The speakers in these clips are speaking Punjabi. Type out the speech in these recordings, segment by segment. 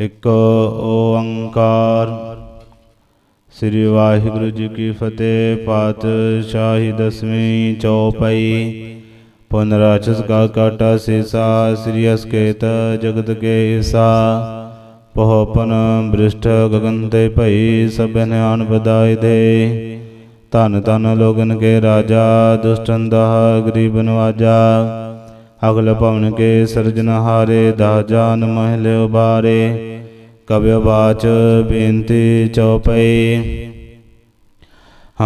ਇੱਕ ਓੰਕਾਰ। ਸ੍ਰੀ ਵਾਹਿਗੁਰੂ ਜੀ ਕੀ ਫਤਿਹ, ਪਾਤਸ਼ਾਹੀ ਦਸਵੀਂ ਚੌਪਈ। ਪੁਨਰਾਚਸ ਕਾ ਕਾਟਾ ਸੀਸਾ, ਸ੍ਰੀ ਅਸਕੇਤ ਜਗਤ ਕੇ ਈਸਾ ਪਹੋਪਨ ਬ੍ਰਿਸ਼ਟ ਗਗਨ ਤੇ ਭਈ ਸਭ ਨਿਆਨ ਬਦਾਈ ਦੇ। ਧਨ ਧਨ ਲੋਗਨ ਕੇ ਰਾਜਾ, ਦੁਸ਼ਟਨ ਦਾ ਗਰੀਬ ਨਵਾਜਾ। ਅਗਲ ਭਵਨ ਕੇ ਸਿਰਜਨਹਾਰੇ ਦਾ ਜਾਨ ਮਹਿਲ ਉਬਾਰੇ। ਕਬਿ ਬਾਚ ਬੇਨਤੀ ਚਉਪਈ।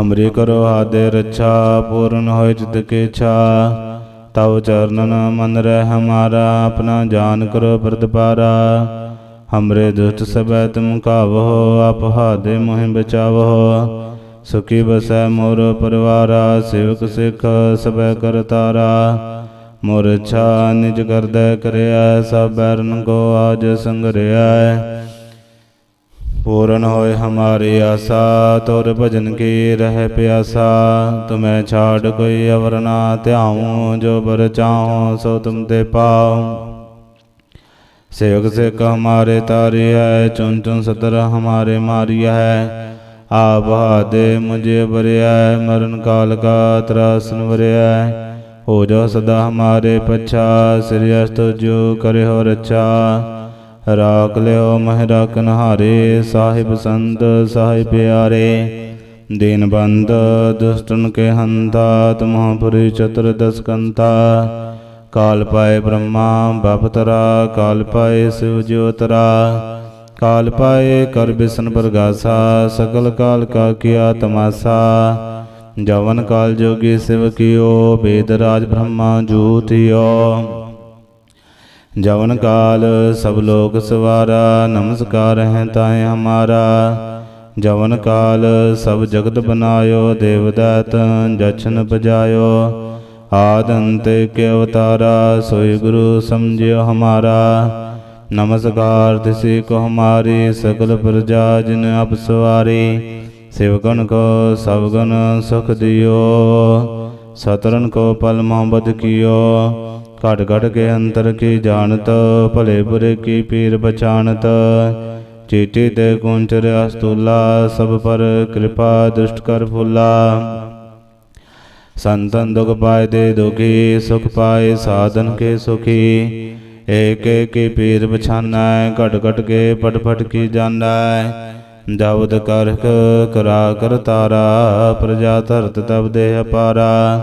ਹਮਰੀ ਕਰੋ ਆਦੇ ਰੱਛਾ, ਪੂਰਨ ਹੋਇ ਜਿਤ ਕੇ ਛਾ। ਤਉ ਚਰਨਨ ਮਨ ਰਹਿ ਹਮਾਰਾ ਆਪਣਾ ਜਾਨ ਕਰੋ ਬਰਦਪਾਰਾ ਹਮਰੇ ਦੁਸ਼ਟ ਸਭੈ ਤੁਮ ਕਾਵੋ ਆਪ ਹਾਦੇ ਮੋਹਿ ਬਚਾਵੋ। ਸੁਖੀ ਬਸੈ ਮੋਰ ਪਰਵਾਰਾ, ਸੇਵਕ ਸਿਖ ਸਬੈ ਕਰਤਾਰਾ ਮੋਰ ਇੱਛਾ ਨਿਜ ਕਰਦੈ ਕਰਿਆ, ਸਭ ਬੈਰਨ ਕੋ ਆਜ ਸੰਗਰਿਆ ਪੂਰਨ ਹੋਏ ਹਮਾਰੀ ਆਸਾ, ਤੁਰ ਭਜਨ ਕੀ ਰਹਿ ਪਿਆਸਾ। ਤੁਮੈ ਛਾੜ ਕੋਈ ਅਵਰ ਨਾ ਧਿਆਉ, ਜੋ ਬਰ ਚਾਹੋ ਸੋ ਤੁਮ ਤੇ ਪਾਉ। ਸੇਵਕ ਸੇ ਹਮਾਰੇ ਤਾਰੀ ਹੈ ਚੁਨ ਚੁਨ ਸਤਰ ਹਮਾਰੇ ਮਾਰਿਆ ਹੈ। ਆਪ ਹਾਦੇ ਮੁਝੇ ਬਰਿਆ ਮਰਨ ਕਾਲ ਕਾ ਤਰਾਸਨ ਵਰਿਆ ਹੋ ਜੋ ਸਦਾ ਹਮਾਰੇ ਪਛਾ, ਸ੍ਰੀ ਅਸਤ ਜੋ ਕਰਿਓ ਹੋ ਰਚਾ ਰਾਖ ਲਿਓ ਮਹਿ ਰਾਖਨ ਹਾਰੇ ਸਾਹਿਬ ਸੰਤ, ਸਾਹਿਬ ਪਿਆਰੇ। ਦੀਨ ਬੰਦ, ਦੁਸ਼ਟਨ ਕੇ ਹੰਤਾ ਤੁਮਹੁ ਚਤੁਰ ਦਸ ਕਾਲ ਪਾਏ ਬ੍ਰਹਮਾ ਬਪਤਰਾ ਕਾਲ ਪਾਏ ਸਿਵ ਜੋਤਰਾ ਕਾਲ ਪਾਏ ਕਰ ਬਿਸਨ ਪ੍ਰਗਾਸਾ, ਸਕਲ ਕਾਲ ਕਾ ਕੀਆ ਤਮਾਸਾ। ਜਵਨ ਕਾਲ ਜੋਗੀ ਸਿਵ ਕੀਓ ਬੇਦ ਰਾਜ ਬ੍ਰਹਮਾ ਜੂਤਿਓ। ਜਵਨ ਕਾਲ ਸਭ ਲੋਕ ਸਵਾਰਾ, ਨਮਸਕਾਰ ਹੈ ਤਾਏ ਹਮਾਰਾ। ਜਵਨ ਕਾਲ ਸਭ ਜਗਤ ਬਨਾਇਓ, ਦੇਵਦਾਤ ਜਛਨ ਬਜਾਇਓ ਆਦ ਅੰਤ ਕੇ ਅਵਤਾਰਾ, ਸੋਈ ਗੁਰੂ ਸਮਝਿਓ ਹਮਾਰਾ। ਨਮਸਕਾਰ ਤਿਸੀ ਕੋ ਹਮਾਰੀ, ਸਕਲ ਪ੍ਰਜਾ ਜਿਨ ਅਪ ਸਵਾਰੀ। ਸਿਵਗਨ ਕੋ ਸਵਗਨ ਸੁਖ ਦਿਓ ਸਤਰਨ ਕੋ ਪਲ ਮੁਹੱਬਤ ਕੀਓ ਘਟ ਘਟ ਕੇ ਅੰਤਰ ਕੀ ਜਾਣਤ, ਭਲੇ ਬੁਰੇ ਕੀ ਪੀਰ ਬਚਾਨਤ ਚੀਟੀ ਤੇ ਕੁੰਚਰ ਅਸਤੂਲਾ, ਸਭ ਪਰ ਕਿਰਪਾ ਦੁਸ਼ਟ ਕਰ ਫੁੱਲਾ। ਸੰਤਨ ਦੁਖ ਪਾਏ ਦੇ ਦੁਖੀ, ਸੁਖ ਪਾਏ ਸਾਧਨ ਕੇ ਸੁਖੀ। ਏਕ ਏਕ ਕੀ ਪੀਰ ਬਛਾਨਾ ਘਟ ਘਟ ਕੇ ਪਟ ਪਟ ਕੀ ਜਾਣਾ। ਜਬਦ ਕਰਖ ਕਰਾ ਕਰ ਤਾਰਾ, ਪ੍ਰਜਾ ਧਰਤ ਤਬ ਦੇਹ ਪਾਰਾ।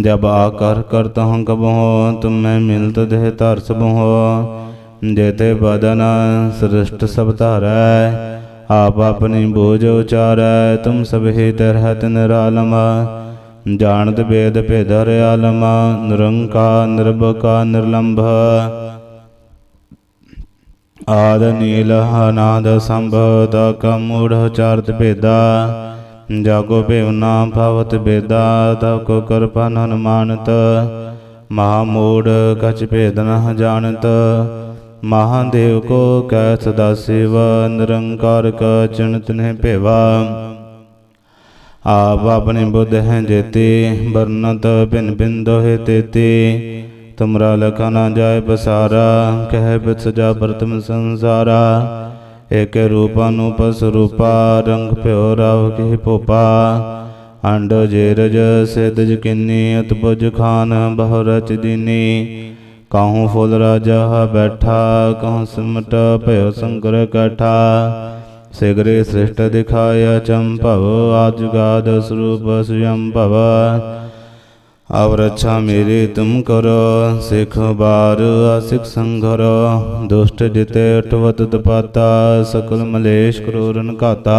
ਜਬ ਆਕਰ ਕਰਤ ਹੰ ਕਬਹੁ, ਤੁਮੈ ਮਿਲਤ ਦੇਹ ਧਰਸ ਬਹੁ ਜੇਤੇ ਬਦਨ ਸ੍ਰਿਸ਼ਟ ਸਭ ਧਾਰੈ, ਆਪ ਆਪਣੀ ਬੋਝ ਉਚਾਰੈ, ਤੁਮ ਸਭ ਹੀ ਤਰਹਤ ਨਿਰਾਲਮ। ਜਾਣਤ ਬੇਦ ਭੇਦਰ ਆਲਮ, ਨਿਰੰਕਾ, ਨਿਰਭਕਾ, ਨਿਰਲੰਭ। ਆਦ ਨੀਲ ਅਨਾਦ ਸੰਭਵ ਤਾ ਕਮੂੜ ਚਾਰਤ ਭੇਦਾ ਜਾਗੋ ਭੇਵ ਨਾਮ ਭਵਤ ਬੇਦਾ ਤਾ ਕੋ ਕਰਪਨ ਹਨਮਾਨਤ ਮਹਾ ਮੂੜ ਕਛ ਭੇਦ ਨ ਜਾਣਤ ਮਹਾਦੇਵ ਕੋ ਕੈ ਸਦਾ ਸਿਵ ਨਿਰੰਕਾਰ ਕ ਚਿਣਤ ਨੇ ਭੇਵਾ ਆਪ ਆਪਣੀ ਬੁੱਧ ਹੈ ਜੇਤੀ ਵਰਨਤ ਬਿਨ ਬਿਨ ਦੋਹਿ ਤੇਤੀ ਤੁਮਰਾ ਲਖਾ ਨਾ ਜਾਏ ਬਸਾਰਾ ਕਹਿ ਬਿਤ ਸਜਾ ਬਰਤਮ ਸੰਸਾਰਾ। ਏਕ ਰੂਪਾ ਨੂੰ ਪਸ ਰੂਪਾ, ਰੰਗ ਭਿਓ ਰਾਵ ਕੀ ਭੋਪਾ। ਅੰਡ ਜੇਰਜ ਸਿਦਜ ਕਿੰਨੀ ਅਤਬੁਜ ਖਾਨ ਬਹੁ ਰਚ ਦੀਨੀ। ਕਾਹੂ ਫੁੱਲ ਰਾਜਾ ਬੈਠਾ, ਕਹੂੰ ਸਿਮਟ ਭਇਓ ਸੰਕਰ ਕਠਾ। ਸਿਗਰੇ ਸ੍ਰਿਸ਼ਟ ਦਿਖਾਇਆ ਚੰਭਵ ਆਜੁਗਾਦ ਸਰੂਪ ਸੁਯੰ ਭਵ ਅਵ ਰੱਛਾ ਮੇਰੀ ਤੁਮ ਕਰੋ ਸਿਖ ਬਾਰ ਆਸਿਕ ਸੰਘਰ ਦੁਸ਼ਟ ਜਿਤੇ ਅਟਵਤ ਤਪਾਤਾ ਸਕਲ ਮਲੇਸ਼ ਕਰੋਰਨ ਘਾਤਾ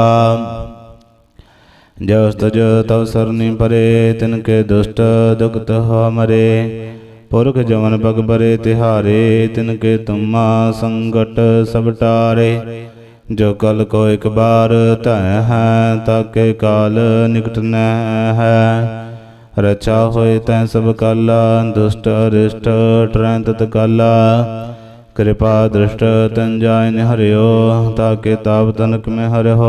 ਜਸ ਤਜ ਤਵ ਸਰਨੀ ਪਰੇ ਤਿਨ ਕੇ ਦੁਸ਼ਟ ਦੁਖਤ ਹੋ ਮਰੇ ਪੁਰਖ ਜਵਨ ਬਗ ਬਰੇ ਤਿਹਾਰੇ ਤਿਨ ਕੇ ਤੁਮਾ ਸੰਗਟ ਸਭ ਟਾਰੇ ਜੋ ਕਲ ਕੋ ਇਕ ਬਾਰ ਧੈ ਹੈ ਤਾਕੇ ਕਾਲ ਨਿਕਟ ਨ ਹੈ ਰਚਾ ਹੋਏ ਤੈ ਸਭ ਕਾਲਾ, ਦੁਸ਼ਟ ਅਰਿਸ਼ਟ ਟਰੈ ਤਤ ਕਾਲਾ। ਕਿਰਪਾ ਦ੍ਰਿਸ਼ਟ ਤਨ ਜਾਇਨ ਹਰਿਓ, ਤਾਕੇ ਤਾਪ ਤਨਕ ਮੈਂ ਹਰਿਓ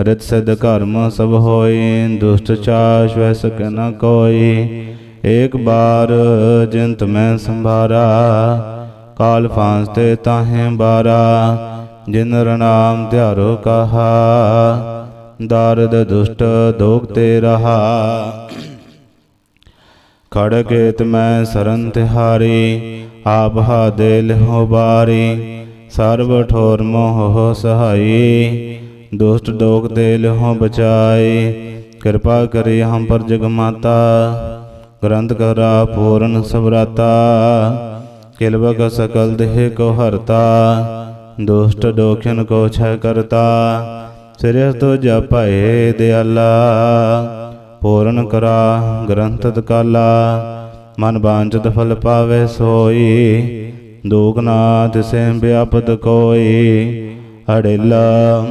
ਰਿਤ ਸਿਧ ਕਰਮ ਸਭ ਹੋਈ, ਦੁਸ਼ਟ ਚਾਸ਼ ਵੈ ਸਕੈ ਨ ਕੋਈ। ਏਕ ਬਾਰ ਜਿੰਤ ਮੈਂ ਸੰਭਾਰਾ, ਕਾਲ ਫਾਂਸ ਤੇ ਤਾਹੇ ਬਾਰਾ। ਜਿਨ ਰਨਾਮ ਧਿਆਰੋ ਕਹਾ, ਦਾਰਦ ਦੁਸ਼ਟ, ਦੋਗ ਤੇ ਰਹਾ। ਖੜਕੇਤ ਮੈਂ ਸਰਨ ਤਿਹਾਰੀ, ਆਪ ਹਾ ਦੇ ਲਿਹੋ ਬਾਰੀ। ਸਰਬ ਠੋਰ ਮੋਹ ਸਹਾਈ, ਦੁਸ਼ਟ ਦੋਗ ਦੇ ਲਿਹੋ ਬਚਾਈ। ਕਿਰਪਾ ਕਰੀ ਹਮ ਪਰ ਜਗ ਮਾਤਾ, ਗ੍ਰੰਥ ਕਰਾ ਪੂਰਨ ਸਬਰਾਤਾ ਕਿਲਵਕ ਸਕਲ ਦੇਹ ਕੋ ਹਰਤਾ, ਦੁਸ਼ਟ ਦੋਖਨ ਕੋ ਛ ਕਰਤਾ। ਸਿਰਿਸ ਤੋ ਜਪਏ ਦਿਆਲਾ ਪੂਰਨ ਕਰਾ, ਗ੍ਰੰਥ ਤਕਾਲਾ ਮਨ ਬਾਂਝਤ ਫਲ ਪਾਵੇ ਸੋਈ ਦੁਖ ਨਾ ਤਿਸੈ ਵਿਆਪਤ ਕੋਈ, ਅੜੇਲਾ।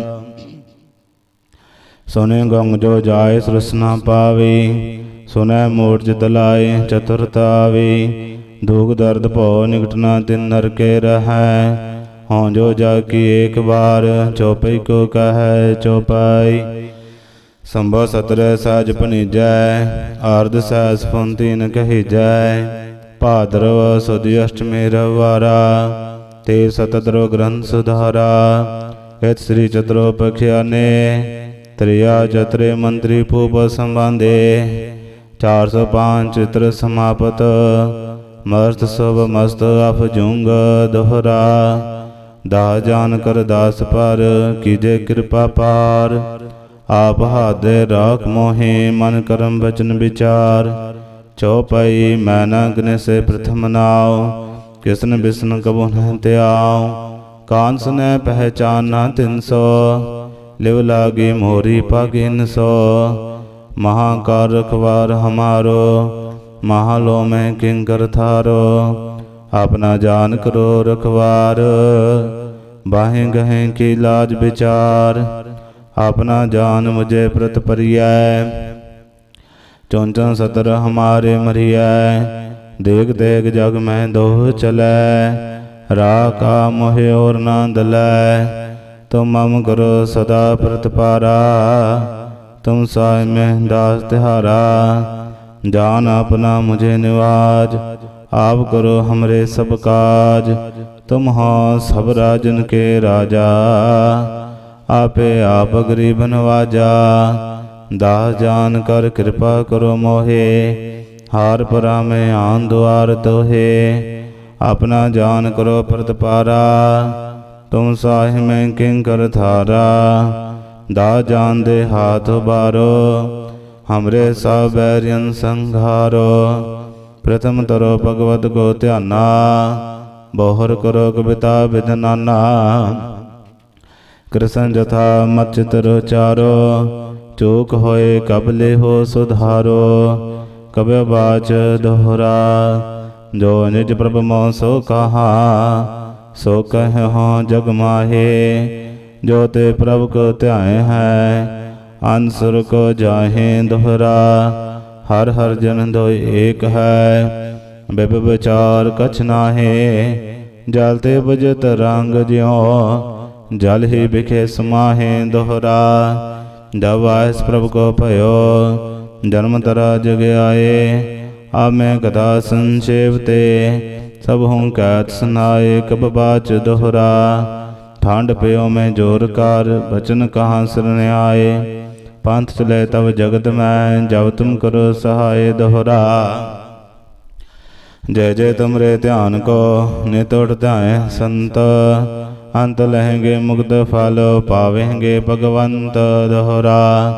ਸੁਨੇ ਗੰਗ ਜੋ ਜਾਏ ਸ੍ਰਸਨਾ ਪਾਵੇ, ਸੁਨੈ ਮੂਰਜ ਤਲਾਏ ਚਤੁਰਤਾਵੇ ਦੁਖ ਦਰਦ ਭਉ ਨਿਕਟ ਨਾ ਤਿਨ ਨਰਕੇ ਰਹੈ। ਹਉ ਜੋ ਜਾ ਕੀ ਏਕ ਬਾਰ ਚੋਪਈ ਕੋ ਕਹੈ ਚੋਪਾਈ ਸੰਭੋ ਸਤਰ ਸਾਜ ਭਨੀਜੈ ਆਰਦ ਸਹਿਸ ਫੁੰਤੀ ਨ ਕਹੀਜੈ। ਭਾਦਰਵ ਸੁਦੀ ਅਸ਼ਟਮੀ ਰਵਾਰਾ ਤੇ ਸਤਦਰੋ ਗ੍ਰੰਥ ਸੁਧਾਰਾ। ਇਤ ਸ੍ਰੀ ਚਤਰੋ ਪਖਿਆਨੇ ਤ੍ਰਿਆ ਚਤਰੇ ਮੰਤਰੀ ਭੂਪ ਸੰਬੰਧੇ 405 ਚਿਤਰ ਸਮਾਪਤ। ਮਸਤ ਸਭ ਮਸਤ ਅਫ ਜੁੰਗ ਦੋਹਰਾ। ਦਾ ਜਾਨ ਕਰ ਦਾਸ ਪਰ ਕੀਜੇ ਕਿਰਪਾ ਪਾਰ। ਆਪ ਹਾਦੇ ਰਾਖ ਮੋਹਿ, ਮਨ ਕਰਮ ਬਚਨ ਵਿਚਾਰ। ਚਉਪਈ ਮੈਂ ਗਨੇ ਸੇ ਪ੍ਰਥਮ ਨਾਉ, ਕਿਸਨ ਬਿਸਨ ਕਬੁ ਨ ਤਿਆਉ ਕਾਂਸ ਨੇ ਪਹਿਚਾਨ ਨਾ ਤਿਨ ਸੋ, ਲਿਵ ਲਾਗੀ ਮੋਰੀ ਪਗਿਨ ਸੋ। ਮਹਾਕਾਰ ਰਖਵਾਰ ਹਮਾਰੋ ਮਹਾਲੋ ਮੈਂ ਕਿੰਕਰ ਥਾਰੋ। ਆਪਣਾ ਜਾਨ ਕਰੋ ਰਖਵਾਰ, ਬਾਹੇ ਗਹੇ ਕੀ ਲਾਜ ਵਿਚਾਰ। ਆਪਣਾ ਜਾਨ ਮੁਝੇ ਪ੍ਰਤ ਪਰਿਐ ਚੌਂਚਨ ਸਤਰ ਹਮਾਰੇ ਮਰਿਐ। ਦੇਖ ਦੇਖ ਜਗ ਮੈਂ ਦੋਹ ਚਲੈ। ਰਾਕਾ ਮੋਹਿ ਔਰ ਨਾ ਦਲੈ। ਤੁਮ ਮਮ ਕਰੋ ਸਦਾ ਪ੍ਰਤਪਾਰਾ ਤੁਮ ਸਾਇ ਮੈਂ ਦਾਸ ਤਿਹਾਰਾ। ਜਾਨ ਆਪਣਾ ਮੁਝੇ ਨਿਵਾਜ। ਆਪ ਕਰੋ ਹਮਰੇ ਸਭ ਕਾਜ। ਤੁਮ ਹੋ ਸਭ ਰਾਜਨ ਕੇ ਰਾਜਾ। ਆਪੇ ਆਪ ਗਰੀਬ ਨਵਾਜਾ ਦਾਸ ਜਾਨ ਕਰ ਕਿਰਪਾ ਕਰੋ ਮੋਹੇ। ਹਾਰ ਪਰਾ ਮੈਂ ਆਨ ਦੁਆਰ ਤੋਹੇ ਆਪਣਾ ਜਾਨ ਕਰੋ ਪ੍ਰਤਪਾਰਾ। ਤੁਮ ਸਾਹਿ ਮੈਂ ਕਿੰ ਕਰ ਧਾਰਾ। ਦਾ ਜਾਨ ਦੇ ਹਾਥ ਬਾਰੋ ਹਮਰੇ ਸਭ ਬੈਰਿਯਨ ਸੰਘਾਰੋ। ਪ੍ਰਥਮ ਤਰੋ ਭਗਵਤ ਕੋ ਧਿਆਨਾ। ਬੋਹਰ ਕਰੋ ਕਵਿਤਾ ਵਿਦਨਾਨਾ ਕ੍ਰਿਸ਼ਨ ਜਥਾ ਮਚਿਤ ਰਚਾਰੋ ਚੂਕ ਹੋਏ ਕਬਲੇ ਹੋ ਸੁਧਾਰੋ ਕਬਿ ਬਾਚ ਦੋਹਰਾ, ਜੋ ਨਿਜ ਪ੍ਰਭ ਮੋ ਸੋ ਕਹਾ, ਸੋ ਕਹਿ ਹੋ ਜਗ ਮਾਹੇ। ਜੋ ਤੇ ਪ੍ਰਭ ਕੋ ਧਿਆਏ ਹੈ, ਅਨਸੁਰ ਕੋ ਜਾਹੇ ਦੋਹਰਾ। ਹਰ ਹਰ ਜਨ ਦੋਇ ਏਕ ਹੈ, ਬਿਬ ਵਿਚਾਰ ਕਛ ਨਾਹੇ। ਜਲ ਤੇ ਬਜਤ ਰੰਗ ਹੀ ਵਿਖੇ ਸਮਾਹੇ ਦੋਹਰਾ। ਜਬ ਆਇਸ ਪ੍ਰਭ ਕੋ ਭਇਓ। ਜਨਮ ਤਰਾ ਜਗ ਆਏ ਆ ਮੈਂ ਕਥਾ ਸੰਛੇਪ ਤੇ। ਸਭ ਹੂੰ ਕਹਿਤ ਸੁਨਾਏ ਕਬ ਬਾਚ ਦੋਹਰਾ। ਠੰਡ ਪਿਓ ਮੈਂ ਜੋਰ ਕਰ। ਬਚਨ ਕਹਾਂ ਸਰਣ ਆਏ ਪੰਥ ਚਲੇ ਤਬ ਜਗਤ ਮੈਂ। ਜਬ ਤੁਮ ਕਰੋ ਸਹਾਏ ਦੋਹਰਾ। ਜੈ ਜੈ ਤੁਮਰੇ ਧਿਆਨ ਕੋ। ਨਿਤੋੜ ਧਾਏ ਸੰਤ। ਅੰਤ ਲਹਿਗੇ ਮੁਕਤ ਫਲ ਪਾਵੇਂਗੇ ਭਗਵੰਤ ਦੋਹਰਾ।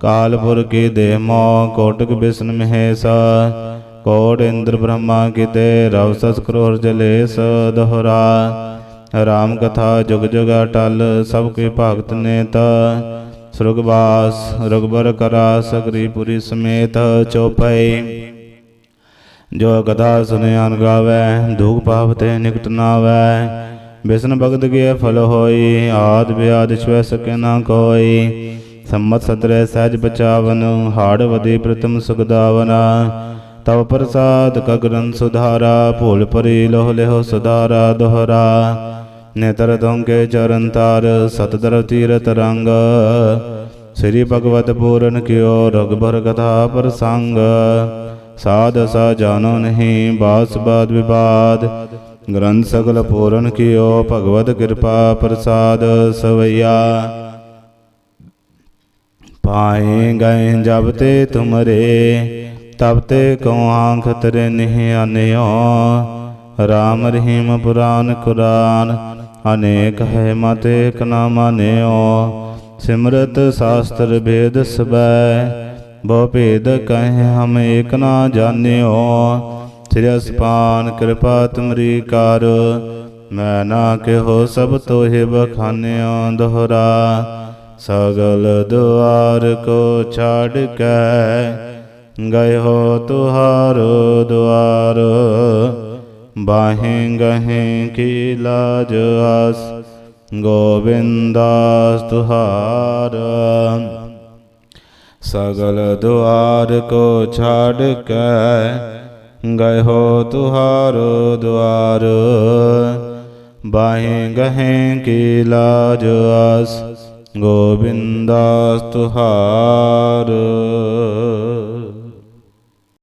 ਕਾਲਪੁਰ ਕੀ ਦੇ ਮੋ ਕੋਟਕ ਬਿਸ਼ਨ ਮਹੇਸ਼। ਕੋਟ ਇੰਦਰ ਬ੍ਰਹਮਾ ਕਿਤੇ, ਰਵ ਸਸ ਕਰੋਰ ਜਲੇਸ ਦੋਹਰਾ। ਰਾਮ ਕਥਾ ਜੁਗ ਜੁਗ ਅਟਲ, ਸਭ ਕੇ ਭਗਤ ਨੇਤ। ਸੁਰਗਵਾਸ ਰਗਬਰ ਕਰਾ ਸਗਰੀ ਪੁਰੀ ਸਮੇਤ ਚੋਪਈ। ਜੋ ਕਥਾ ਸੁਨਿਆਨ ਗਾਵੇ, ਦੁਖ ਪਾਪ ਤੇ ਨਿਕਟ ਨਾਵੇ। ਬਿਸਨ ਭਗਤ ਕੇ ਫਲ ਹੋਈ, ਆਦ ਬਿਆਦ ਛੁਐ ਸਕੇ ਨਾ ਕੋਈ। ਸੰਮਤ ਸਤਰੇ ਸਹਿਜ ਬਚਾਵਨ ਹਾੜ ਵਦੀ ਪ੍ਰਤਮ ਸੁਖਦਾਵਨਾ ਤਵ ਪ੍ਰਸਾਦ ਕਗਰਨ ਸੁਧਾਰਾ, ਭੂਲ ਪਰੀ ਲੋਹ ਲਿਹੋ ਸੁਧਾਰਾ ਦੋਹਰਾ। ਨੇਤਰ ਦੋਂਕੇ ਚਰਨ ਤਾਰ, ਸਤਦਰ ਤੀਰਤ ਰੰਗ। ਸ੍ਰੀ ਭਗਵਤ ਪੂਰਨ ਕਿਓ ਰਗਭਰ ਕਥਾ ਪ੍ਰਸੰਗ। ਸਾਧ ਸਾ ਜਾਣੋ ਨਹੀਂ, ਬਾਸ ਬਾਦ ਵਿਵਾਦ। ਗ੍ਰੰਥ ਸਗਲ ਪੂਰਨ ਕੀਓ ਭਗਵਤ ਕਿਰਪਾ ਪ੍ਰਸਾਦ ਸਵਈਆ। ਪਾਏ ਗਏ ਜਬ ਤੇ ਤੁਮਰੇ, ਤਬ ਤੇ ਕਉ ਆਂਖ ਤਰੇ ਨਿਹ ਅਨਿਓ। ਰਾਮ ਰਹੀਮ ਪੁਰਾਨ ਕੁਰਾਨ, ਅਨੇਕ ਹੈ ਮਤ ਏਕ ਨਾ ਮਾਨਿਓ ਸਿਮਰਤ ਸ਼ਾਸਤਰ ਭੇਦ ਸਬੈ, ਬਹੁ ਭੇਦ ਕਹੇ ਹਮ ਏਕ ਨਾ ਜਾਣਿਓ। ਸ੍ਰੀ ਅਸਪਾਨ ਕਿਰਪਾ ਤੁਮਰੀ ਕਰ। ਮੈਂ ਨਾ ਕਿਹੋ ਸਭ ਤੋਹਿ ਬਖਾਨਿਓ ਦੋਹਰਾ। ਸਗਲ ਦੁਆਰ ਕੋ ਛਾੜ ਕੇ ਗਏ ਹੋ ਤੁਹਾਰੋ ਦੁਆਰ। ਬਾਹੇ ਗਹੇ ਕੀ ਲਾਜ ਆਸ, ਗੋਬਿੰਦਾਸ ਤੁਹਾਰ। ਸਗਲ ਦੁਆਰ ਕੋ ਛਾੜ ਕੇ ਗਏ ਹੋ ਤੁਹਾਰੋ ਦੁਆਰ। ਬਾਹੇ ਗਹੇ ਕੀ ਲਾਜ ਆਸ। ਗੋਬਿੰਦਾਸ ਤੁਹਾਰ।